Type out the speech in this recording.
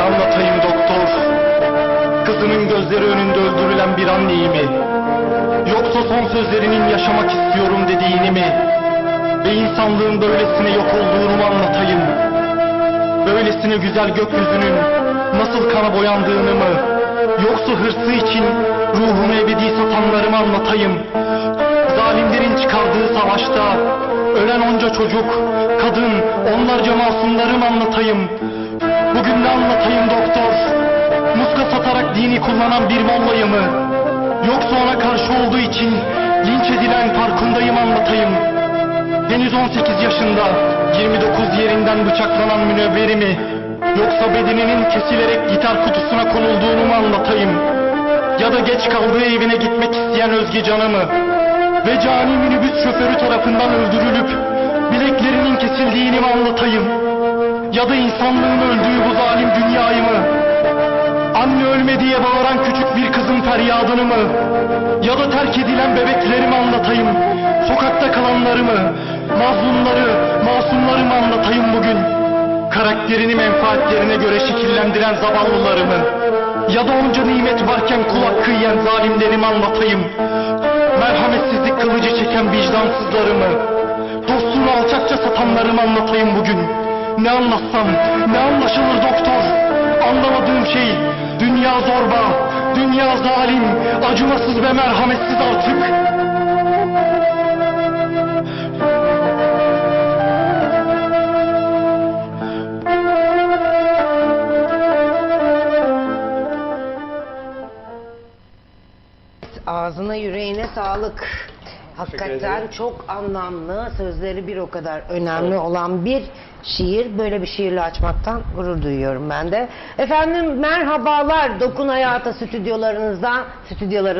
halini anlatayım doktor. Kızının gözleri önünde öldürülen bir anneyi mi? Yoksa son sözlerinin yaşamak istiyorum dediğini mi? Ve insanlığın böylesine yok olduğunu mu anlatayım? Böylesine güzel gökyüzünün nasıl kana boyandığını mı? Yoksa hırsı için ruhumu ebedi satanlarımı anlatayım? Zalimlerin çıkardığı savaşta ölen onca çocuk, kadın, onlarca masumları masumlarımı anlatayım? Bugün ne anlatayım doktor? Muska satarak dini kullanan bir mollayı mı? Yoksa ona karşı olduğu için linç edilen farkındayım anlatayım. Henüz 18 yaşında 29 yerinden bıçaklanan münevveri mi? Yoksa bedeninin kesilerek gitar kutusuna konulduğunu mu anlatayım? Ya da geç kaldığı evine gitmek isteyen Özge Can'ı mı? Ve cani minibüs şoförü tarafından öldürülüp bileklerinin kesildiğini mi anlatayım? Ya da insanlığın öldüğü bu zalim dünyayı mı? Anne ölme diye bağıran küçük bir kızın feryadını mı? Ya da terk edilen bebekleri mi anlatayım? Sokakta kalanları mı? Mazlumları, masumları mı anlatayım bugün? Karakterini menfaatlerine göre şekillendiren zavallıları mı? Ya da onca nimet varken kulak kıyıyan zalimleri mi anlatayım? Merhametsizlik kılıcı çeken vicdansızları mı? Dostunu alçakça satanları mı anlatayım bugün? Ne anlatsam, ne anlaşılır doktor? Anlamadığım şey, dünya zorba, dünya zalim, acımasız ve merhametsiz artık. Ağzına yüreğine sağlık. Hakikaten çok anlamlı, sözleri bir o kadar önemli olan bir şiir. Böyle bir şiirle açmaktan gurur duyuyorum ben de. Efendim merhabalar Dokun Hayata stüdyolarınızdan, stüdyoları